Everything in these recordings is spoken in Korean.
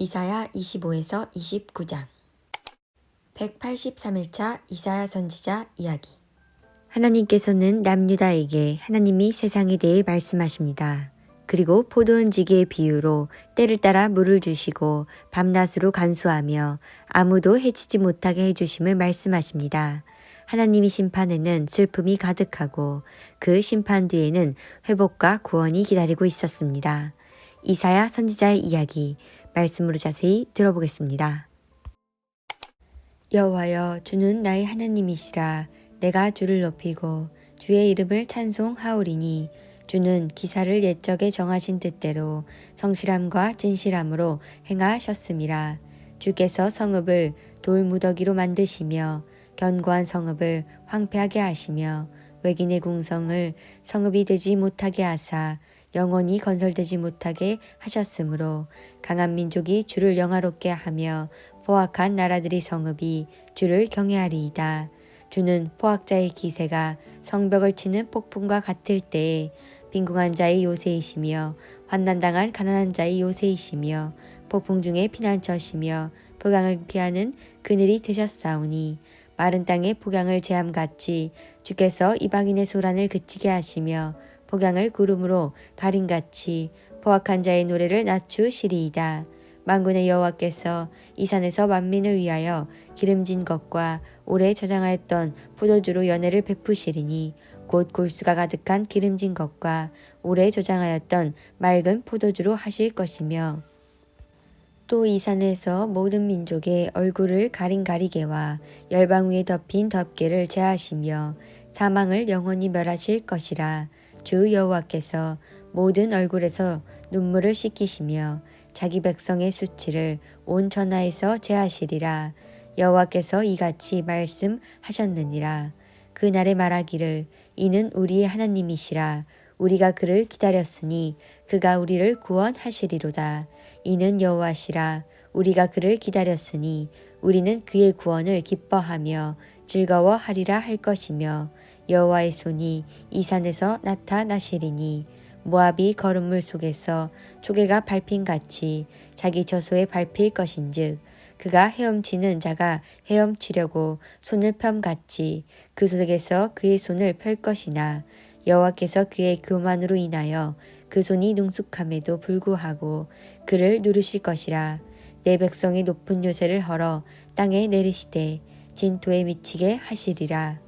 이사야 25에서 29장 183일차 이사야 선지자 이야기 하나님께서는 남유다에게 하나님이 세상에 대해 말씀하십니다. 그리고 포도원 지기의 비유로 때를 따라 물을 주시고 밤낮으로 간수하며 아무도 해치지 못하게 해주심을 말씀하십니다. 하나님이 심판에는 슬픔이 가득하고 그 심판 뒤에는 회복과 구원이 기다리고 있었습니다. 이사야 선지자의 이야기 말씀으로 자세히 들어보겠습니다. 여호와여 주는 나의 하나님이시라 내가 주를 높이고 주의 이름을 찬송하오리니 주는 기사를 옛적에 정하신 뜻대로 성실함과 진실함으로 행하셨음이라 주께서 성읍을 돌무더기로 만드시며 견고한 성읍을 황폐하게 하시며 외긴의 궁성을 성읍이 되지 못하게 하사 영원히 건설되지 못하게 하셨으므로 강한 민족이 주를 영화롭게 하며 포악한 나라들이 성읍이 주를 경외하리이다. 주는 포악자의 기세가 성벽을 치는 폭풍과 같을 때에 빈궁한 자의 요새이시며 환난당한 가난한 자의 요새이시며 폭풍 중에 피난처시며 폭양을 피하는 그늘이 되셨사오니 마른 땅의 폭양을 제함같이 주께서 이방인의 소란을 그치게 하시며 폭양을 구름으로 가림같이 포악한 자의 노래를 낮추시리이다. 만군의 여호와께서 이 산에서 만민을 위하여 기름진 것과 오래 저장하였던 포도주로 연애를 베푸시리니 곧 골수가 가득한 기름진 것과 오래 저장하였던 맑은 포도주로 하실 것이며 또 이 산에서 모든 민족의 얼굴을 가린 가리개와 열방 위에 덮인 덮개를 제하시며 사망을 영원히 멸하실 것이라 주 여호와께서 모든 얼굴에서 눈물을 씻기시며 자기 백성의 수치를 온 전하에서 제하시리라. 여호와께서 이같이 말씀하셨느니라. 그날에 말하기를 이는 우리의 하나님이시라. 우리가 그를 기다렸으니 그가 우리를 구원하시리로다. 이는 여호와시라. 우리가 그를 기다렸으니 우리는 그의 구원을 기뻐하며 즐거워하리라 할 것이며 여호와의 손이 이 산에서 나타나시리니 모압이 거름물 속에서 조개가 밟힌 같이 자기 저소에 밟힐 것인즉 그가 헤엄치는 자가 헤엄치려고 손을 펴같이 그 속에서 그의 손을 펼 것이나 여호와께서 그의 교만으로 인하여 그 손이 능숙함에도 불구하고 그를 누르실 것이라 내 백성의 높은 요새를 헐어 땅에 내리시되 진토에 미치게 하시리라.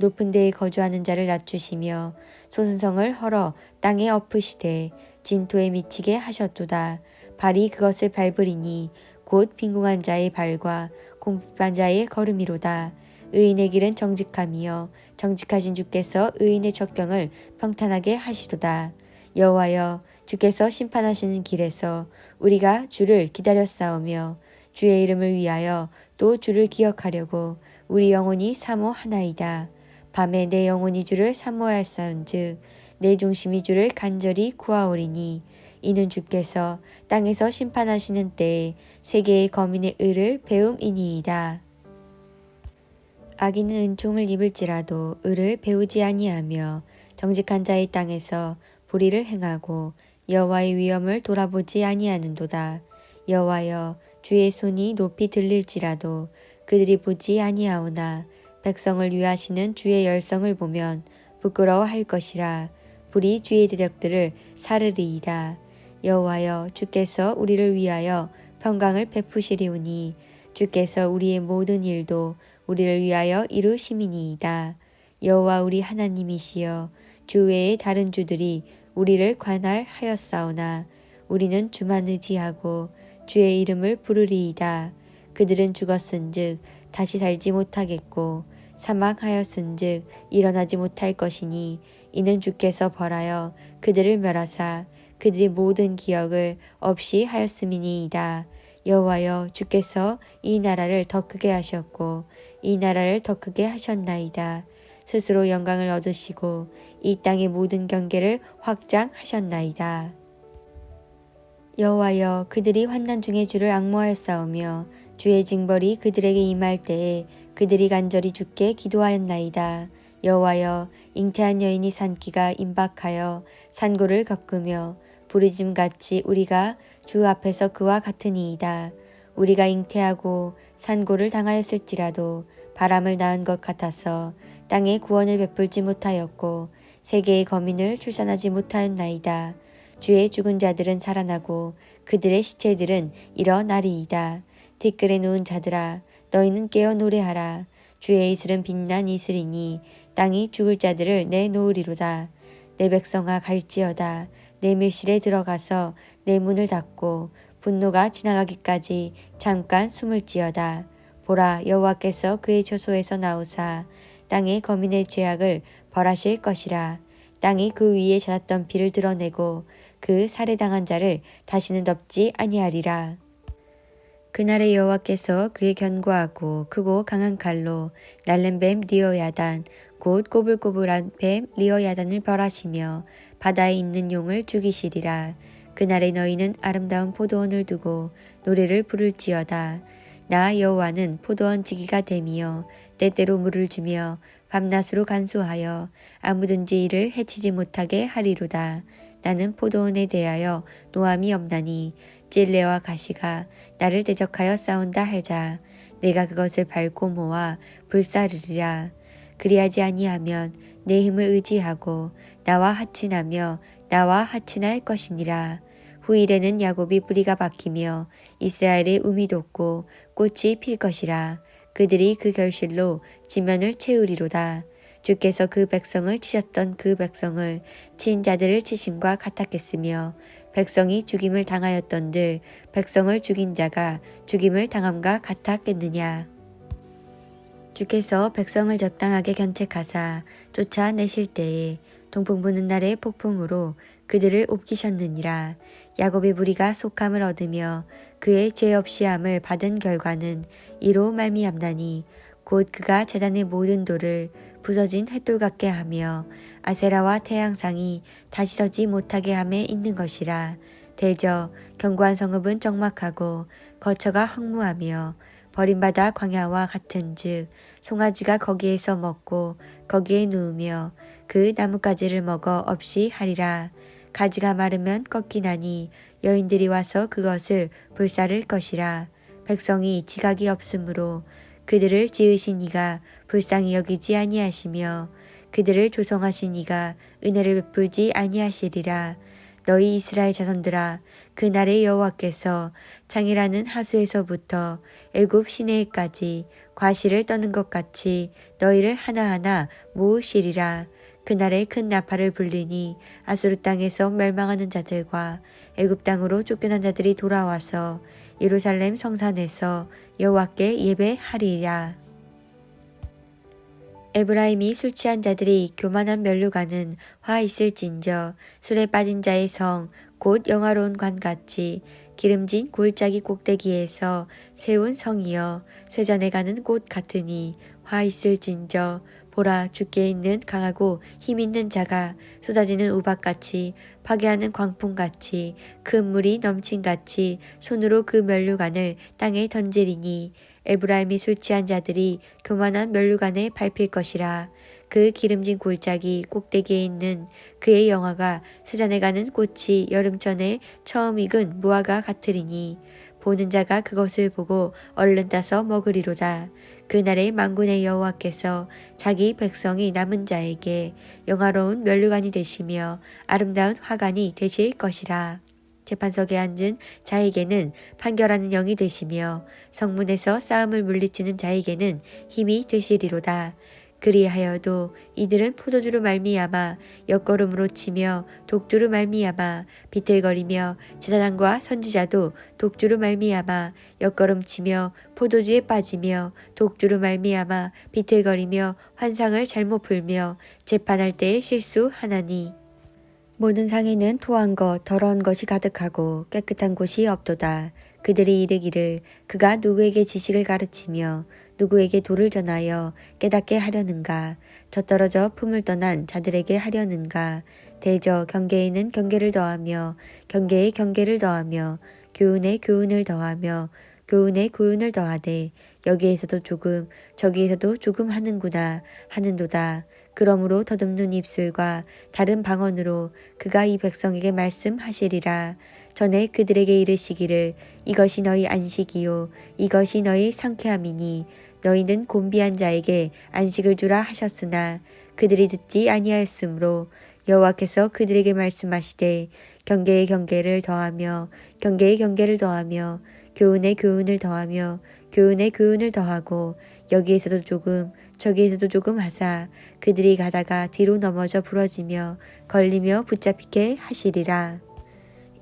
높은 데에 거주하는 자를 낮추시며 소순성을 헐어 땅에 엎으시되 진토에 미치게 하셨도다. 발이 그것을 밟으리니 곧 빈궁한 자의 발과 공핍한 자의 걸음이로다. 의인의 길은 정직함이요 정직하신 주께서 의인의 적경을 평탄하게 하시도다. 여호와여 주께서 심판하시는 길에서 우리가 주를 기다렸사오며 주의 이름을 위하여 또 주를 기억하려고 우리 영혼이 사모 하나이다. 밤에 내 영혼이 주를 사모할사온즉 내 중심이 주를 간절히 구하오리니 이는 주께서 땅에서 심판하시는 때에 세계의 거민의 의를 배움이니이다. 악인은 은총을 입을지라도 의를 배우지 아니하며 정직한 자의 땅에서 불의를 행하고 여호와의 위엄을 돌아보지 아니하는도다. 여호와여 주의 손이 높이 들릴지라도 그들이 보지 아니하오나 백성을 위하시는 주의 열성을 보면 부끄러워할 것이라 불이 주의 대적들을 사르리이다. 여호와여 주께서 우리를 위하여 평강을 베푸시리오니 주께서 우리의 모든 일도 우리를 위하여 이루심이니이다. 여호와 우리 하나님이시여 주 외에 다른 주들이 우리를 관할하였사오나 우리는 주만 의지하고 주의 이름을 부르리이다. 그들은 죽었은즉 다시 살지 못하겠고 사망하였은즉 일어나지 못할 것이니 이는 주께서 벌하여 그들을 멸하사 그들의 모든 기억을 없이 하였음이니이다. 여호와여 주께서 이 나라를 더 크게 하셨고 이 나라를 더 크게 하셨나이다. 스스로 영광을 얻으시고 이 땅의 모든 경계를 확장하셨나이다. 여호와여 그들이 환난 중에 주를 악모하였사오며 주의 징벌이 그들에게 임할 때에 그들이 간절히 주께 기도하였나이다. 여호와여 잉태한 여인이 산기가 임박하여 산고를 겪으며 부르짐같이 우리가 주 앞에서 그와 같으니이다. 우리가 잉태하고 산고를 당하였을지라도 바람을 낳은 것 같아서 땅에 구원을 베풀지 못하였고 세계의 거민을 출산하지 못하였나이다. 주의 죽은 자들은 살아나고 그들의 시체들은 일어나리이다. 티끌에 누운 자들아 너희는 깨어 노래하라. 주의 이슬은 빛난 이슬이니 땅이 죽을 자들을 내놓으리로다. 내 백성아 갈지어다. 내 밀실에 들어가서 내 문을 닫고 분노가 지나가기까지 잠깐 숨을 지어다. 보라 여호와께서 그의 처소에서 나오사 땅의 거민의 죄악을 벌하실 것이라. 땅이 그 위에 잦았던 피를 드러내고 그 살해당한 자를 다시는 덮지 아니하리라. 그날의 여호와께서 그의 견고하고 크고 강한 칼로 날른 뱀 리어야단 곧 꼬불꼬불한 뱀 리어야단을 벌하시며 바다에 있는 용을 죽이시리라. 그날에 너희는 아름다운 포도원을 두고 노래를 부를지어다. 나 여호와는 포도원 지기가 됨이여 때때로 물을 주며 밤낮으로 간수하여 아무든지 이를 해치지 못하게 하리로다. 나는 포도원에 대하여 노함이 없나니 찔레와 가시가 나를 대적하여 싸운다 할자. 내가 그것을 밟고 모아 불사르리라. 그리하지 아니하면 내 힘을 의지하고 나와 하친하며 나와 하친할 것이니라. 후일에는 야곱이 뿌리가 박히며 이스라엘의 um이 돋고 꽃이 필 것이라. 그들이 그 결실로 지면을 채우리로다. 주께서 그 백성을 치셨던 그 백성을 친 자들을 치심과 같았겠으며 백성이 죽임을 당하였던들 백성을 죽인 자가 죽임을 당함과 같았겠느냐. 주께서 백성을 적당하게 견책하사 쫓아내실 때에 동풍 부는 날의 폭풍으로 그들을 옵기셨느니라. 야곱의 무리가 속함을 얻으며 그의 죄 없이함을 받은 결과는 이로 말미암다니 곧 그가 재단의 모든 돌을 부서진 횃돌 같게 하며 아세라와 태양상이 다시 서지 못하게 함에 있는 것이라 대저 견고한 성읍은 적막하고 거처가 황무하며 버림받아 광야와 같은 즉 송아지가 거기에서 먹고 거기에 누우며 그 나뭇가지를 먹어 없이 하리라. 가지가 마르면 꺾이나니 여인들이 와서 그것을 불사를 것이라. 백성이 지각이 없으므로 그들을 지으신 이가 불쌍히 여기지 아니하시며 그들을 조성하신 이가 은혜를 베풀지 아니하시리라. 너희 이스라엘 자손들아 그날의 여호와께서 창이라는 하수에서부터 애굽 시내에까지 과실을 떠는 것 같이 너희를 하나하나 모으시리라. 그날에 큰 나팔을 불리니 아수르 땅에서 멸망하는 자들과 애굽 땅으로 쫓겨난 자들이 돌아와서 예루살렘 성산에서 여호와께 예배하리라. 에브라임이 술 취한 자들이 교만한 면류관은 화 있을진저 술에 빠진 자의 성 곧 영화로운 관같이 기름진 골짜기 꼭대기에서 세운 성이여 쇠잔에 가는 곳 같으니 화 있을진저 보라 죽게 있는 강하고 힘 있는 자가 쏟아지는 우박같이 파괴하는 광풍같이 큰 물이 넘친같이 손으로 그 면류관을 땅에 던지리니 에브라임이 술 취한 자들이 교만한 면류관에 밟힐 것이라 그 기름진 골짜기 꼭대기에 있는 그의 영화가 세잔에 가는 꽃이 여름전에 처음 익은 무화과 같으리니 보는 자가 그것을 보고 얼른 따서 먹으리로다. 그날에 망군의 여호와께서 자기 백성이 남은 자에게 영화로운 면류관이 되시며 아름다운 화관이 되실 것이라. 재판석에 앉은 자에게는 판결하는 영이 되시며 성문에서 싸움을 물리치는 자에게는 힘이 되시리로다. 그리하여도 이들은 포도주로 말미암아 옆걸음으로 치며 독주로 말미암아 비틀거리며 제사장과 선지자도 독주로 말미암아 옆걸음 치며 포도주에 빠지며 독주로 말미암아 비틀거리며 환상을 잘못 풀며 재판할 때에 실수하나니 모든 상에는 토한 것, 더러운 것이 가득하고 깨끗한 곳이 없도다. 그들이 이르기를 그가 누구에게 지식을 가르치며 누구에게 도를 전하여 깨닫게 하려는가. 젖떨어져 품을 떠난 자들에게 하려는가. 대저 경계에는 경계를 더하며 경계에 경계를 더하며 교훈에 교훈을 더하며 교훈에 교훈을 더하되 여기에서도 조금 저기에서도 조금 하는구나 하는도다. 그러므로 더듬는 입술과 다른 방언으로 그가 이 백성에게 말씀하시리라. 전에 그들에게 이르시기를 이것이 너희 안식이요 이것이 너희 상쾌함이니 너희는 곤비한 자에게 안식을 주라 하셨으나 그들이 듣지 아니하였으므로 여호와께서 그들에게 말씀하시되 경계의 경계를 더하며 경계의 경계를 더하며 교훈의 교훈을 더하며 교훈의 교훈을 더하고 여기에서도 조금 저기에서도 조금 하사 그들이 가다가 뒤로 넘어져 부러지며 걸리며 붙잡히게 하시리라.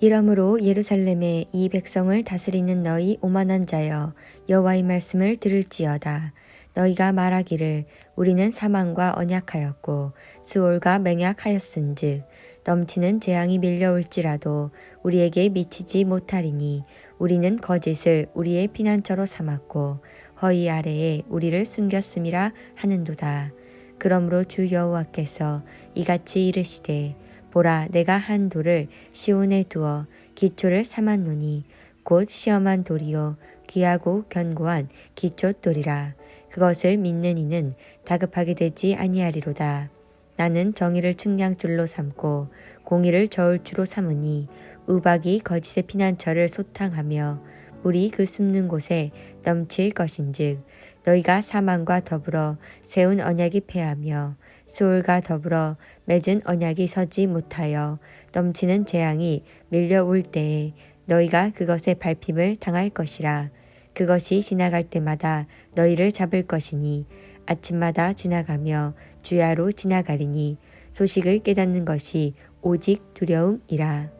이러므로 예루살렘에 이 백성을 다스리는 너희 오만한 자여 여호와의 말씀을 들을지어다. 너희가 말하기를 우리는 사망과 언약하였고 수올과 맹약하였은즉 넘치는 재앙이 밀려올지라도 우리에게 미치지 못하리니 우리는 거짓을 우리의 피난처로 삼았고 허위 아래에 우리를 숨겼음이라 하는도다. 그러므로 주 여호와께서 이같이 이르시되 보라 내가 한 돌을 시온에 두어 기초를 삼았노니 곧 시험한 돌이요 귀하고 견고한 기초 돌이라 그것을 믿는 이는 다급하게 되지 아니하리로다. 나는 정의를 측량줄로 삼고 공의를 저울주로 삼으니 우박이 거짓의 피난처를 소탕하며 물이 그 숨는 곳에 넘칠 것인즉 너희가 사망과 더불어 세운 언약이 패하며 수올과 더불어 맺은 언약이 서지 못하여 넘치는 재앙이 밀려올 때에 너희가 그것의 밟힘을 당할 것이라 그것이 지나갈 때마다 너희를 잡을 것이니 아침마다 지나가며 주야로 지나가리니 소식을 깨닫는 것이 오직 두려움이라.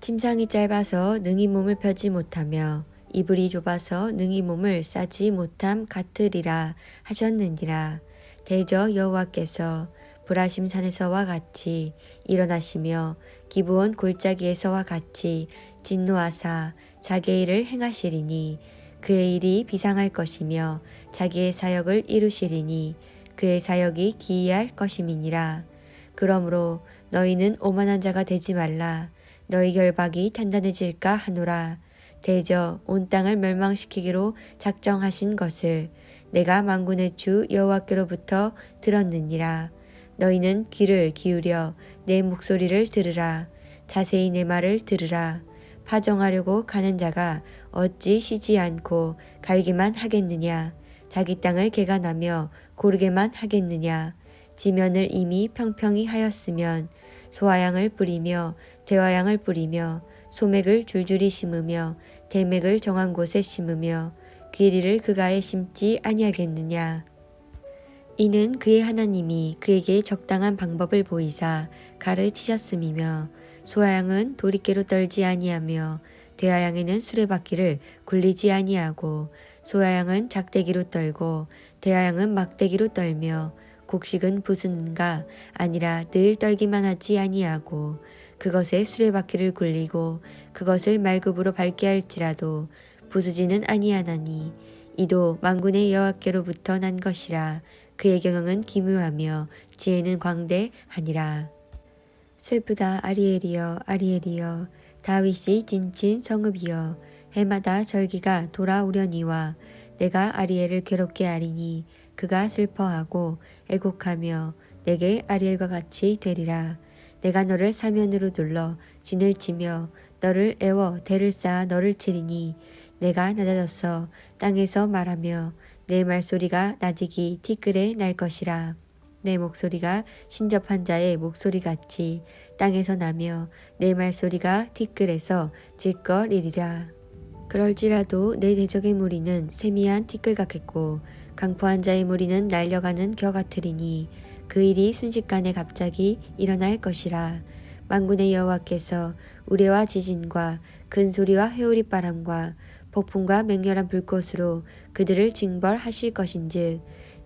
침상이 짧아서 능히 몸을 펴지 못하며 이불이 좁아서 능히 몸을 싸지 못함 같으리라 하셨느니라. 대저 여호와께서 브라심 산에서와 같이 일어나시며 기브온 골짜기에서와 같이 진노하사 자기의 일을 행하시리니 그의 일이 비상할 것이며 자기의 사역을 이루시리니 그의 사역이 기이할 것임이니라. 그러므로 너희는 오만한 자가 되지 말라. 너희 결박이 단단해질까 하노라. 대저 온 땅을 멸망시키기로 작정하신 것을 내가 망군의 주 여호와께로부터 들었느니라. 너희는 귀를 기울여 내 목소리를 들으라. 자세히 내 말을 들으라. 파정하려고 가는 자가 어찌 쉬지 않고 갈기만 하겠느냐. 자기 땅을 개간하며 고르게만 하겠느냐. 지면을 이미 평평히 하였으면 소화양을 뿌리며 대화양을 뿌리며 소맥을 줄줄이 심으며 대맥을 정한 곳에 심으며 귀리를 그가에 심지 아니하겠느냐. 이는 그의 하나님이 그에게 적당한 방법을 보이사 가르치셨음이며 소아양은 도리깨로 떨지 아니하며 대하양에는 수레바퀴를 굴리지 아니하고 소아양은 작대기로 떨고 대하양은 막대기로 떨며 곡식은 부수는가 아니라 늘 떨기만 하지 아니하고 그것에 수레바퀴를 굴리고 그것을 말급으로 밟게 할지라도 부수지는 아니하나니 이도 만군의 여호와께로부터 난 것이라 그의 경영은 기묘하며 지혜는 광대하니라. 슬프다 아리엘이여 아리엘이여 다윗이 진친 성읍이여 해마다 절기가 돌아오려니와 내가 아리엘을 괴롭게 하리니 그가 슬퍼하고 애곡하며 내게 아리엘과 같이 되리라. 내가 너를 사면으로 둘러 진을 치며 너를 애워 대를 쌓아 너를 치리니 내가 낮아져서 땅에서 말하며 내 말소리가 낮이기 티끌에 날 것이라. 내 목소리가 신접한 자의 목소리 같이 땅에서 나며 내 말소리가 티끌에서 질거리리라. 그럴지라도 내 대적의 무리는 세미한 티끌 같겠고 강포한 자의 무리는 날려가는 겨 같으리니 그 일이 순식간에 갑자기 일어날 것이라. 만군의 여호와께서 우레와 지진과 큰 소리와 회오리 바람과 폭풍과 맹렬한 불꽃으로 그들을 징벌하실 것인즉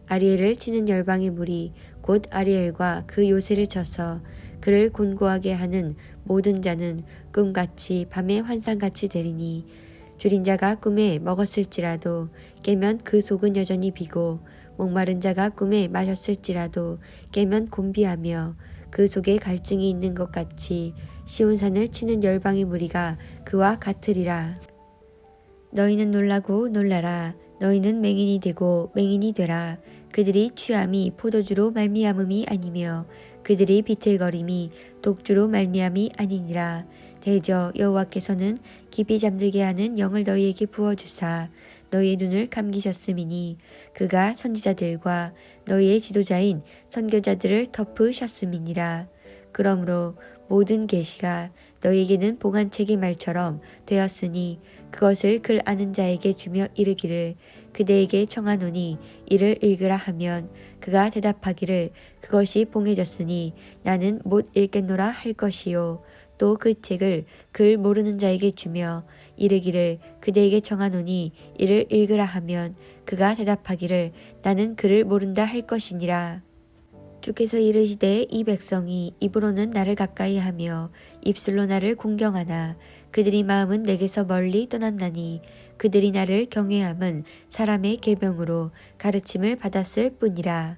아리엘을 치는 열방의 무리 곧 아리엘과 그 요새를 쳐서 그를 곤고하게 하는 모든 자는 꿈같이 밤의 환상같이 되리니 줄인 자가 꿈에 먹었을지라도 깨면 그 속은 여전히 비고 목마른 자가 꿈에 마셨을지라도 깨면 곤비하며 그 속에 갈증이 있는 것 같이 시온 산을 치는 열방의 무리가 그와 같으리라. 너희는 놀라고 놀라라. 너희는 맹인이 되고 맹인이 되라. 그들이 취함이 포도주로 말미암음이 아니며 그들이 비틀거림이 독주로 말미암이 아니니라. 대저 여호와께서는 깊이 잠들게 하는 영을 너희에게 부어 주사 너희의 눈을 감기셨음이니 그가 선지자들과 너희의 지도자인 선교자들을 덮으셨음이니라. 그러므로 모든 계시가 너희에게는 봉안책의 말처럼 되었으니 그것을 글 아는 자에게 주며 이르기를 그대에게 청하노니 이를 읽으라 하면 그가 대답하기를 그것이 봉해졌으니 나는 못 읽겠노라 할 것이요 또 그 책을 글 모르는 자에게 주며 이르기를 그대에게 청하노니 이를 읽으라 하면 그가 대답하기를 나는 글을 모른다 할 것이니라 주께서 이르시되 이 백성이 입으로는 나를 가까이 하며 입술로 나를 공경하나 그들이 마음은 내게서 멀리 떠났나니 그들이 나를 경외함은 사람의 계병으로 가르침을 받았을 뿐이라.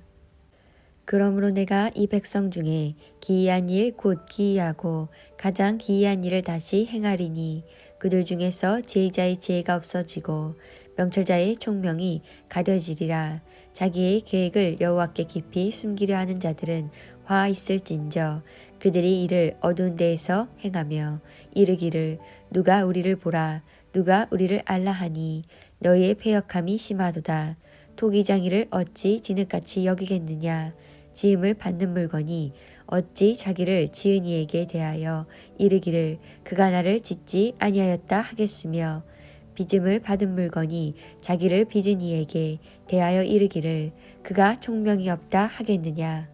그러므로 내가 이 백성 중에 기이한 일 곧 기이하고 가장 기이한 일을 다시 행하리니 그들 중에서 지혜자의 지혜가 없어지고 명철자의 총명이 가려지리라. 자기의 계획을 여호와께 깊이 숨기려 하는 자들은 화 있을진저 그들이 이를 어두운 데에서 행하며 이르기를 누가 우리를 보라 누가 우리를 알라 하니 너희의 패역함이 심하도다 토기장이를 어찌 진흙같이 여기겠느냐 지음을 받는 물건이 어찌 자기를 지은 이에게 대하여 이르기를 그가 나를 짓지 아니하였다 하겠으며 빚음을 받은 물건이 자기를 빚은 이에게 대하여 이르기를 그가 총명이 없다 하겠느냐.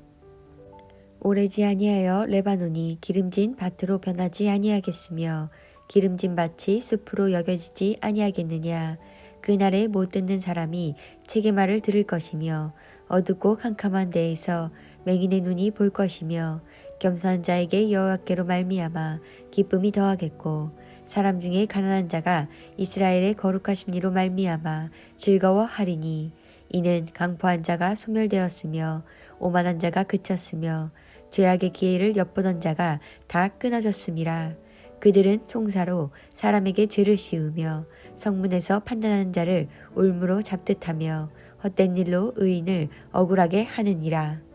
오래지 아니하여 레바논이 기름진 밭으로 변하지 아니하겠으며 기름진 밭이 숲으로 여겨지지 아니하겠느냐. 그날에 못 듣는 사람이 책의 말을 들을 것이며 어둡고 캄캄한 데에서 맹인의 눈이 볼 것이며 겸손한 자에게 여호와께로 말미암아 기쁨이 더하겠고 사람 중에 가난한 자가 이스라엘의 거룩하신 이로 말미암아 즐거워하리니 이는 강포한 자가 소멸되었으며 오만한 자가 그쳤으며 죄악의 기회를 엿보던 자가 다 끊어졌음이라 그들은 송사로 사람에게 죄를 씌우며 성문에서 판단하는 자를 올무로 잡듯하며 헛된 일로 의인을 억울하게 하느니라.